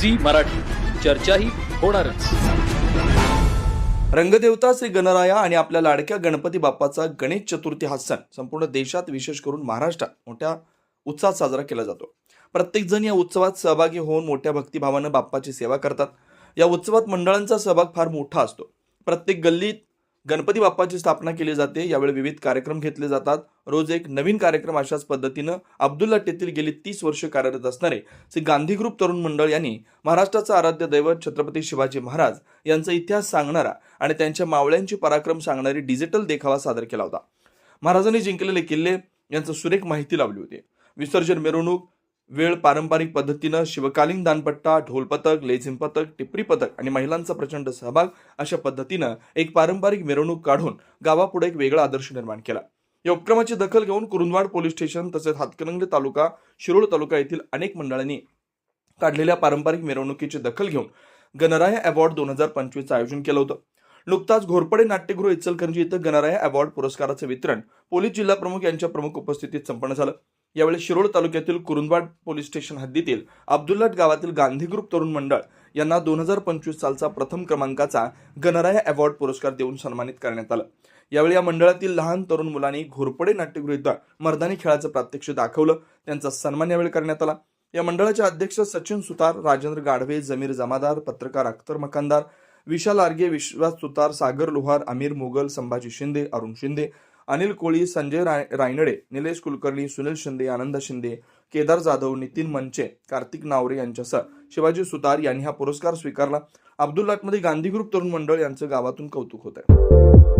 Zee Marathi. चर्चाही होणारच. रंगदेवता श्री गणराया आणि आपल्या लाडक्या गणपती बाप्पाचा गणेश चतुर्थी हा सण संपूर्ण देशात विशेष करून महाराष्ट्रात मोठ्या उत्साहात साजरा केला जातो. प्रत्येकजण या उत्सवात सहभागी होऊन मोठ्या भक्तिभावानं बाप्पाची सेवा करतात. या उत्सवात मंडळांचा सहभाग फार मोठा असतो. प्रत्येक गल्लीत गणपती बाप्पाची स्थापना केली जाते. यावेळी विविध कार्यक्रम घेतले जातात. रोज एक नवीन कार्यक्रम अशाच पद्धतीनं अब्दुल्ला टेथील गेली तीस वर्ष कार्यरत असणारे श्री गांधी ग्रुप तरुण मंडळ यांनी महाराष्ट्राचं आराध्य दैवत छत्रपती शिवाजी महाराज यांचा इतिहास सांगणारा आणि त्यांच्या मावळ्यांची पराक्रम सांगणारी डिजिटल देखावा सादर केला होता. महाराजांनी जिंकलेले किल्ले यांचं सुरेख माहिती लावली होती. विसर्जन मिरवणूक वेळ पारंपरिक पद्धतीनं शिवकालीन दानपट्टा ढोलपथक लेझिम पथक टिपरी पथक आणि महिलांचा प्रचंड सहभाग अशा पद्धतीनं एक पारंपरिक मिरवणूक काढून गावापुढे एक वेगळा आदर्श निर्माण केला. या उपक्रमाची दखल घेऊन कुरुंदवाड पोलीस स्टेशन तसेच हातकणंगले तालुका शिरोळ तालुका येथील अनेक मंडळांनी काढलेल्या पारंपरिक मिरवणुकीची दखल घेऊन गणराया अवॉर्ड दोन हजार पंचवीसचं आयोजन केलं होतं. नुकताच घोरपडे नाट्यगृह इचलकरंजी इथं गणराया अवॉर्ड पुरस्काराचं वितरण पोलीस जिल्हा प्रमुख यांच्या प्रमुख उपस्थितीत संपन्न झालं. यावेळी शिरोळ तालुक्यातील कुरुंदवाड पोलीस स्टेशन हद्दीतील अब्दुल्लाट गावातील गांधी ग्रुप तरुण मंडळ यांना दोन हजार पंचवीस सालचा प्रथम क्रमांकाचा गणराया अवॉर्ड पुरस्कार देऊन सन्मानित करण्यात आलं. यावेळी या मंडळातील लहान तरुण मुलांनी घोरपडे नाट्यगृह मर्दानी खेळाचं प्रात्यक्ष दाखवलं. त्यांचा सन्मान यावेळी करण्यात आला. या मंडळाचे अध्यक्ष सचिन सुतार राजेंद्र गाढवे जमीर जमादार पत्रकार अख्तर मकानदार विशाल आर्गे विश्वास सुतार सागर लोहार आमिर मुघल संभाजी शिंदे अरुण शिंदे अनिल कोळी संजय राय- रायनडे निलेश कुलकर्णी सुनील शिंदे आनंद शिंदे केदार जाधव नितीन मंचे कार्तिक नावरे यांच्यासह शिवाजी सुतार यांनी हा पुरस्कार स्वीकारला. अब्दुल्लाटमध्ये गांधी ग्रुप तरुण मंडळ यांचं गावातून कौतुक होत आहे